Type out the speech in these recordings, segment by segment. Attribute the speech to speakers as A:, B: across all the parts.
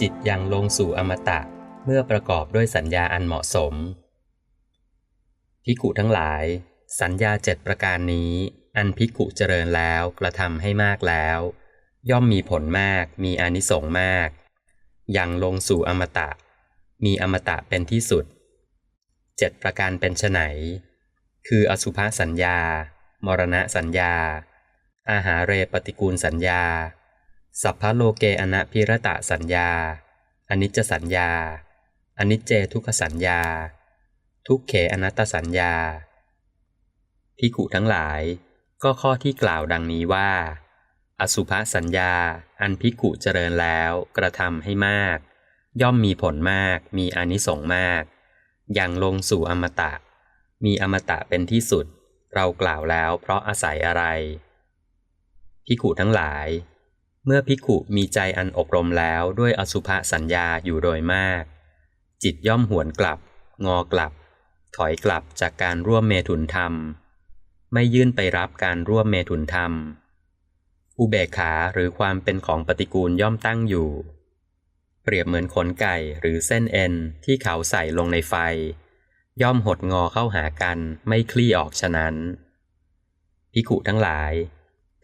A: จิตยังลงสู่อมตะเมื่อประกอบด้วยสัญญาอันเหมาะสมภิกุทั้งหลาย สัญญาเจ็ดประการนี้ อันภิกุเจริญแล้วกระทำให้มากแล้ว ย่อมมีผลมากมีอนิสงมาก ยังลงสู่อมตะ มีอมตะเป็นที่สุดเจ็ดประการเป็นไนคืออสุภสัญญา มรณะสัญญา อาหาเรปฏิกูลสัญญา สัพพะโลเกอนะพิรตะสัญญาอนิจจสัญญาอนิจเจทุกขสัญญา ทุกเขอนัตตสัญญาพิกุทั้งหลายก็ข้อที่กล่าวดังนี้ว่า อสุภสัญญา อันพิกุเจริญแล้วกระทำให้มาก ย่อมมีผลมากมีอนิสงมากยังลงสู่อมตะ มีอมตะเป็นที่สุด เรากล่าวแล้วเพราะอาศัยอะไรพิกุทั้งหลาย เมื่อพิกุมีใจอันอบรมแล้วด้วยอสุภะสัญญาอยู่โดยมาก จิตย่อมหวนกลับ งอกลับ ถอยกลับจากการร่วมเมถุนธรรม ไม่ยื่นไปรับการร่วมเมถุนธรรม อุเบกขาหรือความเป็นของปฏิกูลย่อมตั้งอยู่ เปรียบเหมือนขนไก่หรือเส้นเอ็นที่เขาใส่ลงในไฟ ย่อมหดงอเข้าหากันไม่คลี่ออกฉะนั้นพิกุทั้งหลาย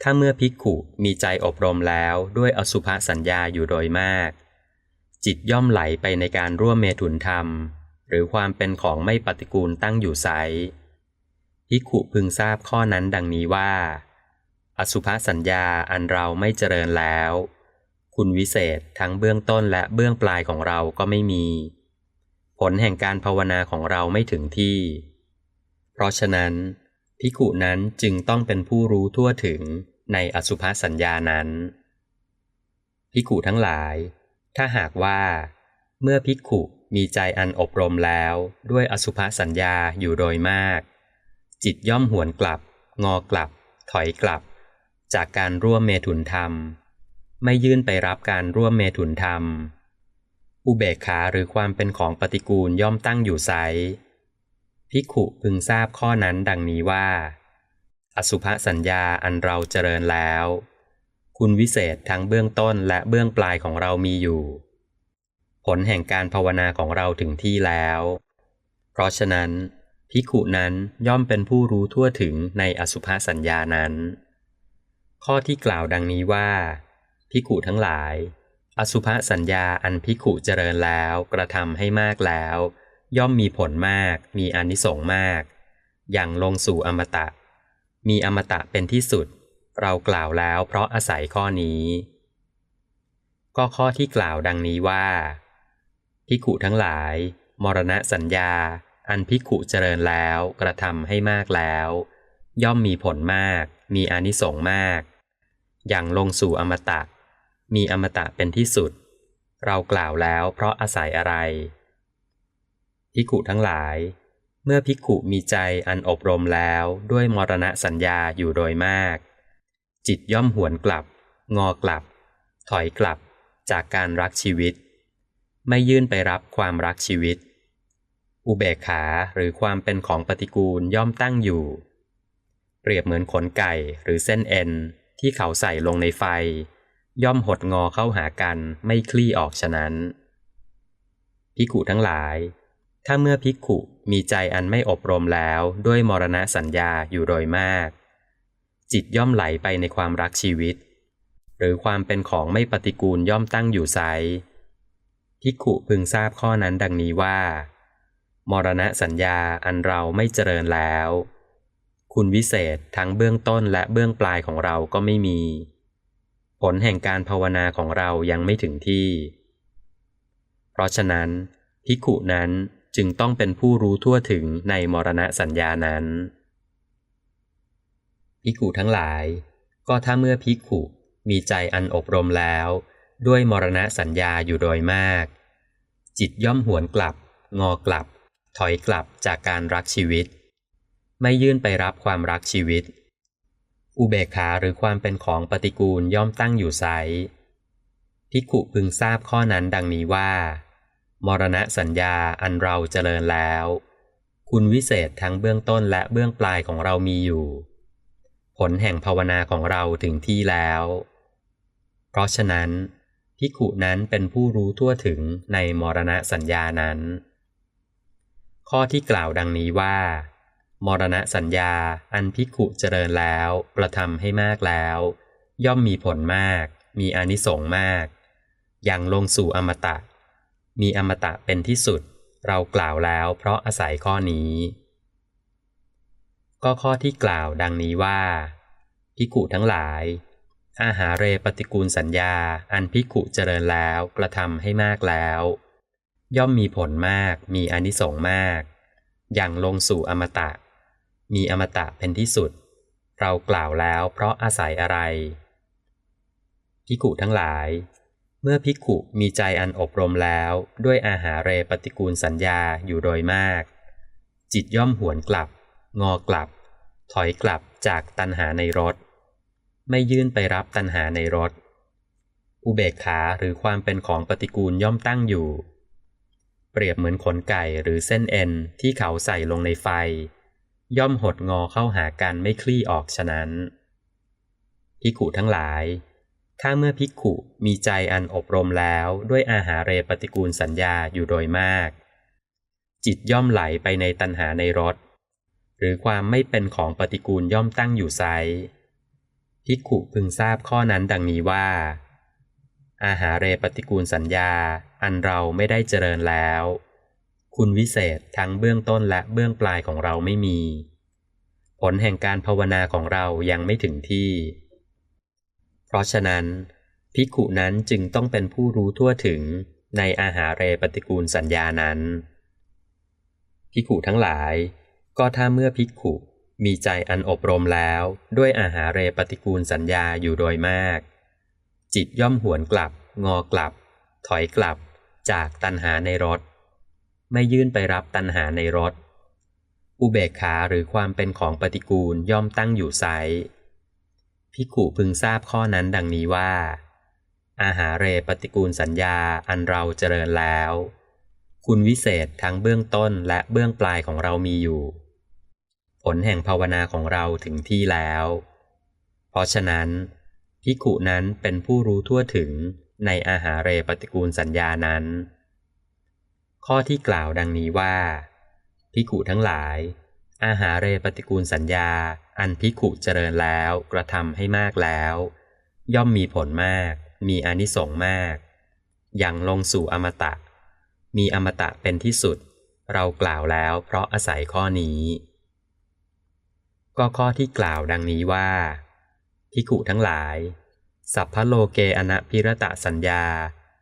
A: ถ้าเมื่อพิกุมีใจอบรมแล้วด้วยอสุภสัญญาอยู่โดยมาก จิตย่อมไหลไปในการร่วมเมถุนธรรม หรือความเป็นของไม่ปฏิกูลตั้งอยู่ไซพิกุพึงทราบข้อนั้นดังนี้ว่า อสุภสัญญาอันเราไม่เจริญแล้ว คุณวิเศษทั้งเบื้องต้นและเบื้องปลายของเราก็ไม่มี ผลแห่งการภาวนาของเราไม่ถึงที่ เพราะฉะนั้น พิกุนั้นจึงต้องเป็นผู้รู้ทั่วถึงในอสุภสัญญานั้นพิกุทั้งหลาย ถ้าหากว่า เมื่อพิกุมีใจอันอบรมแล้วด้วยอสุภสัญญาอยู่โดยมาก จิตย่อมหวนกลับ งอกลับ ถอยกลับ จากการร่วมเมถุนธรรม ไม่ยื่นไปรับการร่วมเมถุนธรรม อุเบกขาหรือความเป็นของปฏิกูลย่อมตั้งอยู่ไซ ภิกขุพึงทราบข้อนั้นดังนี้ว่า อสุภสัญญาอันเราเจริญแล้ว คุณวิเศษทั้งเบื้องต้นและเบื้องปลายของเรามีอยู่ ผลแห่งการภาวนาของเราถึงที่แล้ว เพราะฉะนั้นภิกขุนั้นย่อมเป็นผู้รู้ทั่วถึงในอสุภสัญญานั้น ข้อที่กล่าวดังนี้ว่าภิกขุทั้งหลาย อสุภสัญญาอันภิกขุเจริญแล้วกระทำให้มากแล้ว ย่อมมีผลมาก มีอนิสงส์มาก อย่างลงสู่อมตะ มีอมตะเป็นที่สุด เรากล่าวแล้วเพราะอาศัยข้อนี้ ก็ข้อที่กล่าวดังนี้ว่าพิขุทั้งหลาย มรณะสัญญา อันพิขุเจริญแล้วกระทำให้มากแล้ว ย่อมมีผลมาก มีอนิสงส์มาก อย่างลงสู่อมตะ มีอมตะเป็นที่สุด เรากล่าวแล้วเพราะอาศัยอะไร ภิกขุทั้งหลาย เมื่อภิกขุมีใจอันอบรมแล้วด้วยมรณะสัญญาอยู่โดยมาก จิตย่อมหวนกลับ งอกลับ ถอยกลับจากการรักชีวิต ไม่ยื่นไปรับความรักชีวิต อุเบกขาหรือความเป็นของปฏิกูลย่อมตั้งอยู่ เปรียบเหมือนขนไก่หรือเส้นเอ็นที่เขาใส่ลงในไฟ ย่อมหดงอเข้าหากันไม่คลี่ออกฉะนั้นพิกุทั้งหลาย ถ้าเมื่อภิกขุมีใจอันไม่อบรมแล้วด้วยมรณะสัญญาอยู่โดยมาก จิตย่อมไหลไปในความรักชีวิต หรือความเป็นของไม่ปฏิกูลย่อมตั้งอยู่ไซภิกขุพึงทราบข้อนั้นดังนี้ว่า มรณะสัญญาอันเราไม่เจริญแล้ว คุณวิเศษทั้งเบื้องต้นและเบื้องปลายของเราก็ไม่มี ผลแห่งการภาวนาของเรายังไม่ถึงที่ เพราะฉะนั้นภิกขุนั้น จึงต้องเป็นผู้รู้ทั่วถึงในมรณะสัญญานั้นภิกขุทั้งหลาย ก็ถ้าเมื่อภิกขุมีใจอันอบรมแล้ว ด้วยมรณะสัญญาอยู่โดยมาก จิตย่อมหวนกลับ งอกลับ ถอยกลับจากการรักชีวิต ไม่ยื่นไปรับความรักชีวิต อุเบกขาหรือความเป็นของปฏิกูลย่อมตั้งอยู่ไซภิกขุพึงทราบข้อนั้นดังนี้ว่า มรณะสัญญาอันเราเจริญแล้ว คุณวิเศษทั้งเบื้องต้นและเบื้องปลายของเรามีอยู่ ผลแห่งภาวนาของเราถึงที่แล้ว เพราะฉะนั้นภิกขุนั้นเป็นผู้รู้ทั่วถึงในมรณะสัญญานั้น ข้อที่กล่าวดังนี้ว่า มรณะสัญญาอันภิกขุเจริญแล้วกระทำให้มากแล้ว ย่อมมีผลมาก มีอนิสงส์มาก อย่างลงสู่อมตะ มีอมตะเป็นที่สุด เรากล่าวแล้วเพราะอาศัยข้อนี้ ก็ข้อที่กล่าวดังนี้ว่าภิกุทั้งหลาย อาหาเรปฏิกูลสัญญา อันภิกุเจริญแล้วกระทำให้มากแล้ว ย่อมมีผลมากมีอนิสงส์มาก อย่างลงสู่อมตะ มีอมตะเป็นที่สุด เรากล่าวแล้วเพราะอาศัยอะไรภิกุทั้งหลาย เมื่อภิกขุมีใจอันอบรมแล้ว ด้วยอาหาเรปฏิกูลสัญญาอยู่โดยมาก จิตย่อมหวนกลับ งอกลับ ถอยกลับจากตัณหาในรถไม่ยื่นไปรับตัณหาในรถอุเบกขาหรือความเป็นของปฏิกูลย่อมตั้งอยู่ เปรียบเหมือนขนไก่หรือเส้นเอ็นที่เขาใส่ลงในไฟ ย่อมหดงอเข้าหากันไม่คลี่ออกฉะนั้นภิกขุทั้งหลาย ถ้าเมื่อภิกขุมีใจอันอบรมแล้วด้วยอาหาเรปฏิกูลสัญญาอยู่โดยมาก จิตย่อมไหลไปในตัณหาในรถหรือความไม่เป็นของปฏิกูลย่อมตั้งอยู่ไซภิกขุพึงทราบข้อนั้นดังนี้ว่า อาหาเรปฏิกูลสัญญาอันเราไม่ได้เจริญแล้ว คุณวิเศษทั้งเบื้องต้นและเบื้องปลายของเราไม่มี ผลแห่งการภาวนาของเรายังไม่ถึงที่ เพราะฉะนั้น ภิกขุนั้นจึงต้องเป็นผู้รู้ทั่วถึงในอาหาเรปฏิกูลสัญญานั้น ภิกขุทั้งหลาย ก็ถ้าเมื่อภิกขุมีใจอันอบรมแล้วด้วยอาหาเรปฏิกูลสัญญาอยู่โดยมาก จิตย่อมหวนกลับ งอกลับ ถอยกลับจากตัณหาในรถไม่ยื่นไปรับตัณหาในรถอุเบกขาหรือความเป็นของปฏิกูลย่อมตั้งอยู่ไซ ภิกขุพึงทราบข้อนั้นดังนี้ว่า อาหาเรปฏิกูลสัญญาอันเราเจริญแล้ว คุณวิเศษทั้งเบื้องต้นและเบื้องปลายของเรามีอยู่ ผลแห่งภาวนาของเราถึงที่แล้ว เพราะฉะนั้นภิกุนั้นเป็นผู้รู้ทั่วถึงในอาหาเรปฏิกูลสัญญานั้น ข้อที่กล่าวดังนี้ว่าภิกุทั้งหลาย อาหาเรปฏิกูลสัญญา อันภิขุเจริญแล้วกระทำให้มากแล้ว ย่อมมีผลมาก มีอนิสงส์มาก อย่างลงสู่อมตะ มีอมตะเป็นที่สุด เรากล่าวแล้วเพราะอาศัยข้อนี้ ก็ข้อที่กล่าวดังนี้ว่าภิขุทั้งหลาย สัพพโลเกอนะพิรตะสัญญา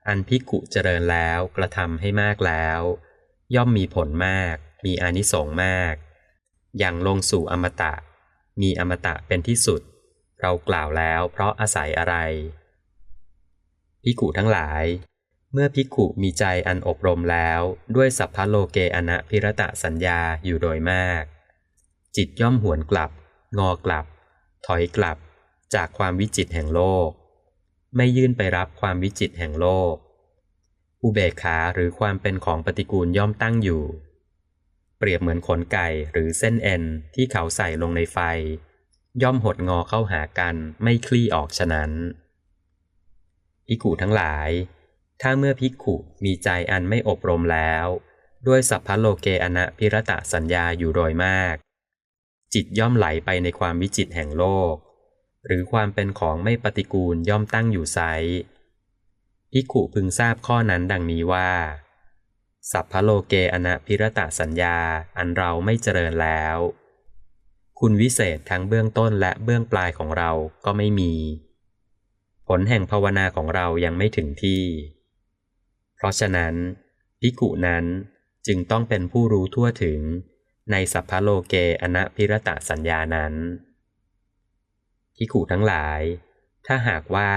A: อันภิกขุเจริญแล้วกระทำให้มากแล้ว ย่อมมีผลมาก มีอนิสงส์มาก อย่างลงสู่อมตะ มีอมตะเป็นที่สุด เรากล่าวแล้วเพราะอาศัยอะไรภิกุทั้งหลาย เมื่อภิกุมีใจอันอบรมแล้วด้วยสัพพโลเกอนะพิรตะสัญญาอยู่โดยมาก จิตย่อมหวนกลับ งอกลับ ถอยกลับ จากความวิจิตแห่งโลก ไม่ยื่นไปรับความวิจิตแห่งโลก อุเบกขาหรือความเป็นของปฏิกูลย่อมตั้งอยู่ เปรียบเหมือนขนไก่หรือเส้นเอ็นที่เขาใส่ลงในไฟ ย่อมหดงอเข้าหากันไม่คลี่ออกฉะนั้นภิกุทั้งหลาย ถ้าเมื่อภิกุมีใจอันไม่อบรมแล้ว ด้วยสัพพโลเกอนะพิรตะสัญญาอยู่โดยมาก จิตย่อมไหลไปในความวิจิตแห่งโลก หรือความเป็นของไม่ปฏิกูลย่อมตั้งอยู่ไซภิกุพึงทราบข้อนั้นดังนี้ว่า สัพพโลเกอนะพิรตะสัญญาอันเราไม่เจริญแล้ว คุณวิเศษทั้งเบื้องต้นและเบื้องปลายของเราก็ไม่มี ผลแห่งภาวนาของเรายังไม่ถึงที่ เพราะฉะนั้นภิกุนั้นจึงต้องเป็นผู้รู้ทั่วถึงในสัพพโลเกอนะพิรตะสัญญานั้นภิกุทั้งหลาย ถ้าหากว่า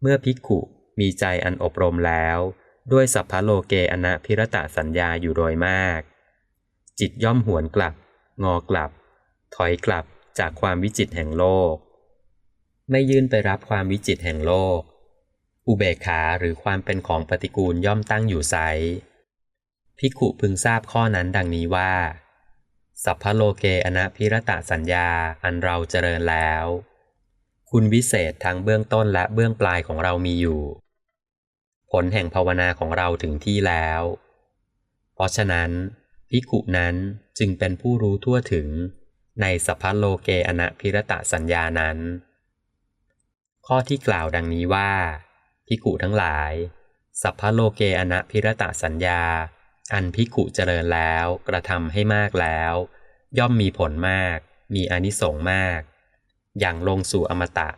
A: เมื่อภิกุมีใจอันอบรมแล้ว ด้วยสัพพโลเกอนะพิรตะสัญญาอยู่โดยมาก จิตย่อมหวนกลับ งอกลับ ถอยกลับจากความวิจิตแห่งโลก ไม่ยื่นไปรับความวิจิตแห่งโลก อุเบกขาหรือความเป็นของปฏิกูลย่อมตั้งอยู่ไซภิขุพึงทราบข้อนั้นดังนี้ว่า สัพพโลเกอนะพิรตะสัญญาอันเราเจริญแล้ว คุณวิเศษทั้งเบื้องต้นและเบื้องปลายของเรามีอยู่ ผลแห่งภาวนาของเราถึงที่แล้ว เพราะฉะนั้นภิกุนั้นจึงเป็นผู้รู้ทั่วถึงในสัพพโลเกอนะพิรตะสัญญานั้น ข้อที่กล่าวดังนี้ว่าภิกุทั้งหลาย สัพพโลเกอนะพิรตะสัญญา อันภิกุเจริญแล้วกระทำให้มากแล้ว ย่อมมีผลมาก มีอนิสงส์มาก อย่างลงสู่อมตะ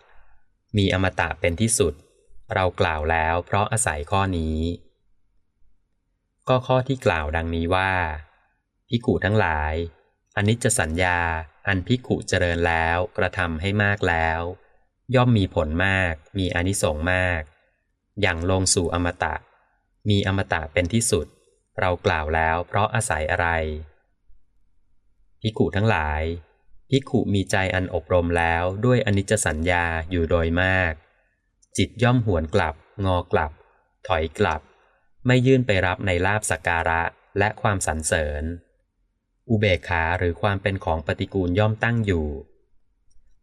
A: มีอมตะเป็นที่สุด เรากล่าวแล้วเพราะอาศัยข้อนี้ ก็ข้อที่กล่าวดังนี้ว่าภิกุทั้งหลายอนิจจสัญญาอันภิกุเจริญแล้วกระทำให้มากแล้ว ย่อมมีผลมาก มีอนิสงมาก อย่างลงสู่อมตะ มีอมตะเป็นที่สุด เรากล่าวแล้วเพราะอาศัยอะไรภิกุทั้งหลายภิกุมีใจอันอบรมแล้วด้วยอนิจจสัญญาอยู่โดยมาก จิตย่อมหวนกลับ งอกลับ ถอยกลับ ไม่ยื่นไปรับในลาบสักการะและความสรรเสริญ อุเบกขาหรือความเป็นของปฏิกูลย่อมตั้งอยู่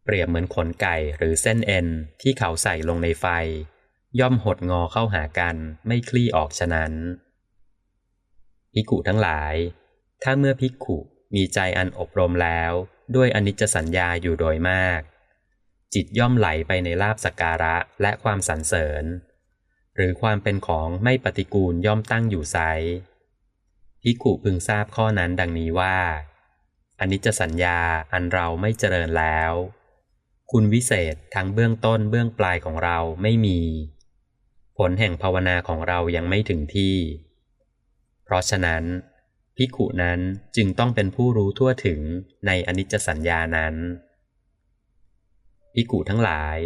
A: เปรียบเหมือนขนไก่หรือเส้นเอ็นที่เขาใส่ลงในไฟ ย่อมหดงอเข้าหากันไม่คลี่ออกฉะนั้นภิกุทั้งหลาย ถ้าเมื่อภิกุมีใจอันอบรมแล้ว ด้วยอนิจจสัญญาอยู่โดยมาก จิตย่อมไหลไปในลาบสักการะและความสรรเสริญ หรือความเป็นของไม่ปฏิกูลย่อมตั้งอยู่ไซพิกุพึงทราบข้อนั้นดังนี้ว่าอนิจจสัญญาอันเราไม่เจริญแล้ว คุณวิเศษทั้งเบื้องต้นเบื้องปลายของเราไม่มี ผลแห่งภาวนาของเรายังไม่ถึงที่ เพราะฉะนั้นภิกุนั้นจึงต้องเป็นผู้รู้ทั่วถึงในอนิจจสัญญานั้น ภิกขุทั้งหลาย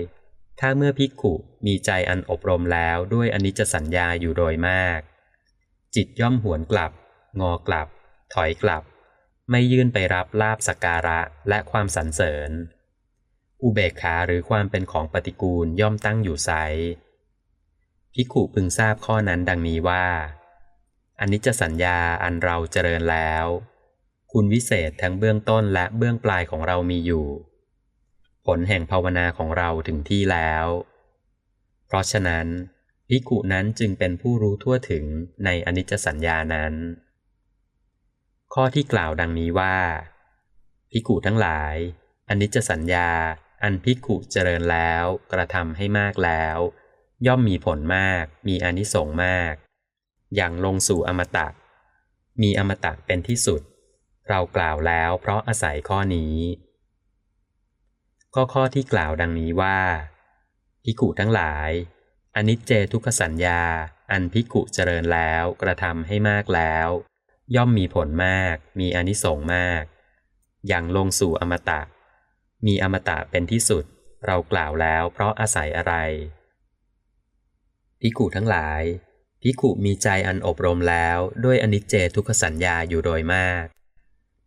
A: ถ้าเมื่อภิกขุมีใจอันอบรมแล้วด้วยอนิจจสัญญาอยู่โดยมาก จิตย่อมหวนกลับ งอกลับ ถอยกลับ ไม่ยื่นไปรับลาบสกการะและความสรรเสริญ อุเบกขาหรือความเป็นของปฏิกูลย่อมตั้งอยู่ไซภิกขุพึงทราบข้อนั้นดังนี้ว่าอนิจจสัญญาอันเราเจริญแล้ว คุณวิเศษทั้งเบื้องต้นและเบื้องปลายของเรามีอยู่ ผลแห่งภาวนาของเราถึงที่แล้ว เพราะฉะนั้นภิกขุนั้นจึงเป็นผู้รู้ทั่วถึงในอนิจจสัญญานั้น ข้อที่กล่าวดังนี้ว่าภิกขุทั้งหลายอนิจจสัญญา อันภิกขุเจริญแล้ว กระทำให้มากแล้ว ย่อมมีผลมาก มีอนิสงส์มาก อย่างลงสู่อมตะ มีอมตะเป็นที่สุด เรากล่าวแล้วเพราะอาศัยข้อนี้ ก็ข้อที่กล่าวดังนี้ว่าพิกุทั้งหลาย อนิจเจทุกขสัญญา อันพิกุเจริญแล้วกระทำให้มากแล้ว ย่อมมีผลมาก มีอนิสงมาก อย่างลงสู่อมตะ มีอมตะเป็นที่สุด เรากล่าวแล้วเพราะอาศัยอะไรพิกุทั้งหลายภิกุมีใจอันอบรมแล้วด้วยอนิจเจทุกขสัญญาอยู่โดยมาก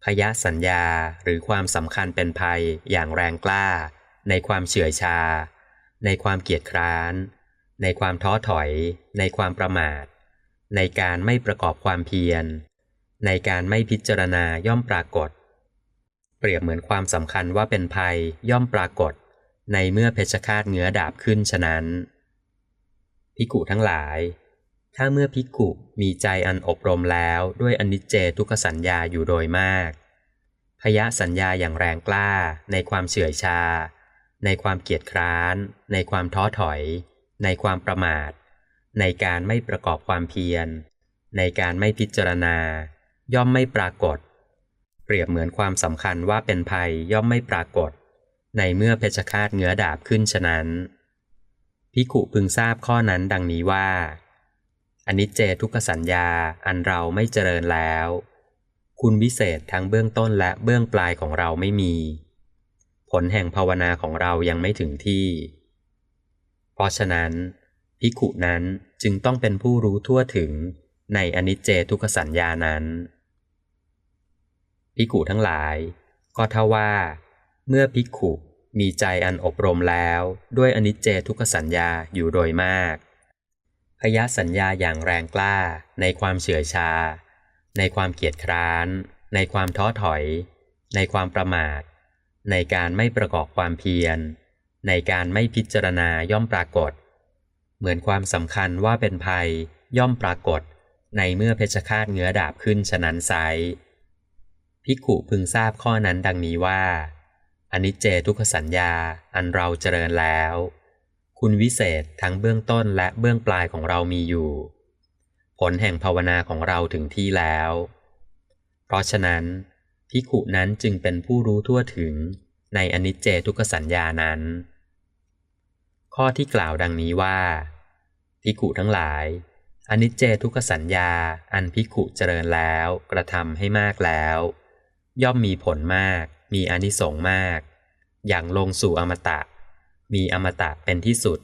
A: พยสัญญาหรือความสำคัญเป็นภัยอย่างแรงกล้า ในความเฉื่อยชา ในความเกียจคร้าน ในความท้อถอย ในความประมาท ในการไม่ประกอบความเพียร ในการไม่พิจารณาย่อมปรากฏ เปรียบเหมือนความสำคัญว่าเป็นภัยย่อมปรากฏ ในเมื่อเพชฌฆาตเงื้อดาบขึ้นฉะนั้นพิกุทั้งหลาย ถ้าเมื่อภิกุมีใจอันอบรมแล้วด้วยอนิจเจทุกขสัญญาอยู่โดยมาก พยะสัญญาอย่างแรงกล้า ในความเฉื่อยชา ในความเกียจคร้าน ในความท้อถอย ในความประมาท ในการไม่ประกอบความเพียร ในการไม่พิจารณา ย่อมไม่ปรากฏ เปรียบเหมือนความสำคัญว่าเป็นภัยย่อมไม่ปรากฏ ในเมื่อเพชฌฆาตเงื้อดาบขึ้นฉะนั้นพิขุพึงทราบข้อนั้นดังนี้ว่า อนิจเจทุกขสัญญาอันเราไม่เจริญแล้ว คุณวิเศษทั้งเบื้องต้นและเบื้องปลายของเราไม่มี ผลแห่งภาวนาของเรายังไม่ถึงที่ เพราะฉะนั้นพิขุนั้นจึงต้องเป็นผู้รู้ทั่วถึงในอนิจเจทุกขสัญญานั้นพิขุทั้งหลาย ก็เท่าว่า เมื่อพิขุมีใจอันอบรมแล้ว ด้วยอนิจเจทุกขสัญญาอยู่โดยมาก พยสัญญาอย่างแรงกล้า ในความเฉื่อยชา ในความเกียจคร้าน ในความท้อถอย ในความประมาท ในการไม่ประกอบความเพียร ในการไม่พิจารณาย่อมปรากฏ เหมือนความสำคัญว่าเป็นภัยย่อมปรากฏ ในเมื่อเพชฌฆาตเงื้อดาบขึ้นฉะนั้นไซร้ภิกุพึงทราบข้อนั้นดังนี้ว่าอนิจเจทุกขสัญญาอันเราเจริญแล้ว คุณวิเศษทั้งเบื้องต้นและเบื้องปลายของเรามีอยู่ ผลแห่งภาวนาของเราถึงที่แล้ว เพราะฉะนั้นภิขุนั้นจึงเป็นผู้รู้ทั่วถึงในอนิจเจทุกสัญญานั้น ข้อที่กล่าวดังนี้ว่าภิกขุทั้งหลายอนิจเจทุกสัญญา อันภิกขุเจริญแล้วกระทำให้มากแล้ว ย่อมมีผลมาก มีอนิสงส์มาก อย่างลงสู่อมตะ มีอมตะเป็นที่สุด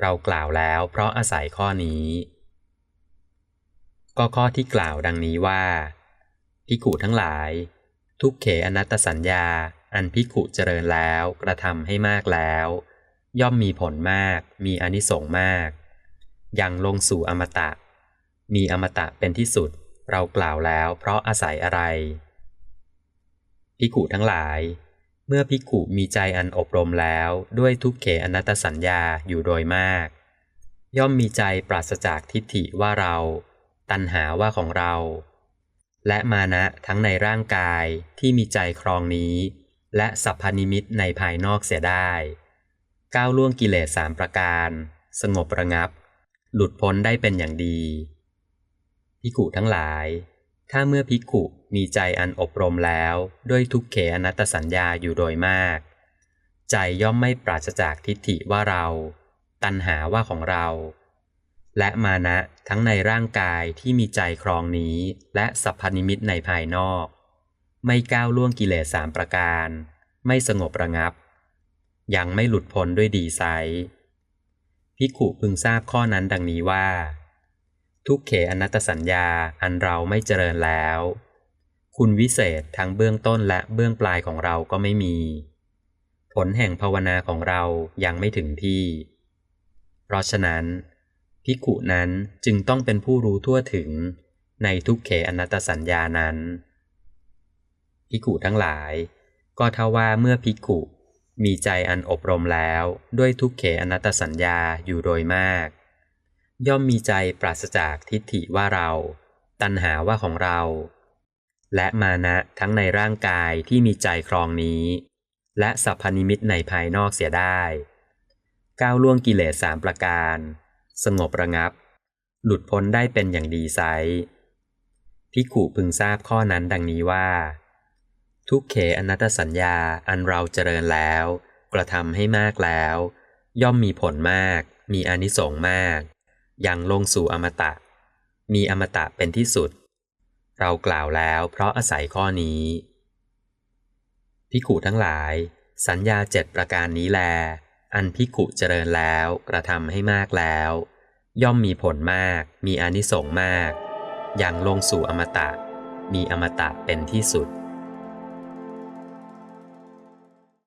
A: เรากล่าวแล้วเพราะอาศัยข้อนี้ ก็ข้อที่กล่าวดังนี้ว่าภิกุทั้งหลาย ทุกเขอนัตสัญญา อันภิกุเจริญแล้วกระทำให้มากแล้ว ย่อมมีผลมาก มีอนิสงส์มาก ยังลงสู่อมตะ มีอมตะเป็นที่สุด เรากล่าวแล้วเพราะอาศัยอะไรภิกุทั้งหลาย เมื่อภิกขุมีใจอันอบรมแล้วด้วยทุกเขอนัตสัญญาอยู่โดยมาก ย่อมมีใจปราศจากทิฏฐิว่าเรา ตัณหาว่าของเรา และมานะทั้งในร่างกายที่มีใจครองนี้ และสัพพนิมิตในภายนอกเสียได้ ก้าวล่วงกิเลสสามประการ สงบระงับ หลุดพ้นได้เป็นอย่างดีภิกขุทั้งหลาย ถ้าเมื่อภิกขุมีใจอันอบรมแล้ว ด้วยทุกเขอนัตตสัญญาอยู่โดยมาก ใจย่อมไม่ปราศจากทิฏฐิว่าเรา ตัณหาว่าของเรา และมานะทั้งในร่างกายที่มีใจครองนี้ และสัพพนิมิตในภายนอก ไม่ก้าวล่วงกิเลสสามประการ ไม่สงบระงับ ยังไม่หลุดพ้นด้วยดีไซภิกขุพึงทราบข้อนั้นดังนี้ว่า ทุกเขอนัตสัญญาอันเราไม่เจริญแล้ว คุณวิเศษทั้งเบื้องต้นและเบื้องปลายของเราก็ไม่มี ผลแห่งภาวนาของเรายังไม่ถึงที่ เพราะฉะนั้นภิกุนั้นจึงต้องเป็นผู้รู้ทั่วถึงในทุกเขอนัตสัญญานั้นภิกุทั้งหลาย ก็เท่าว่าเมื่อภิกุมีใจอันอบรมแล้วด้วยทุกเขอนัตสัญญาอยู่โดยมาก ย่อมมีใจปราศจากทิฏฐิว่าเรา ตัณหาว่าของเรา และมานะทั้งในร่างกายที่มีใจครองนี้ และสัพพนิมิตในภายนอกเสียได้ ก้าวล่วงกิเลสสามประการ สงบระงับ หลุดพ้นได้เป็นอย่างดีไซภิกขุพึงทราบข้อนั้นดังนี้ว่า ทุกเขอนัตตสัญญาอันเราเจริญแล้ว กระทำให้มากแล้ว ย่อมมีผลมาก มีอนิสงส์มาก ยังลงสู่อมตะ มีอมตะเป็นที่สุด เรากล่าวแล้วเพราะอาศัยข้อนี้ภิกุทั้งหลาย สัญญาเจ็ดประการนี้แล อันภิกุเจริญแล้วกระทำให้มากแล้ว ย่อมมีผลมาก มีอนิสงส์มากยังลงสู่อมตะ มีอมตะเป็นที่สุด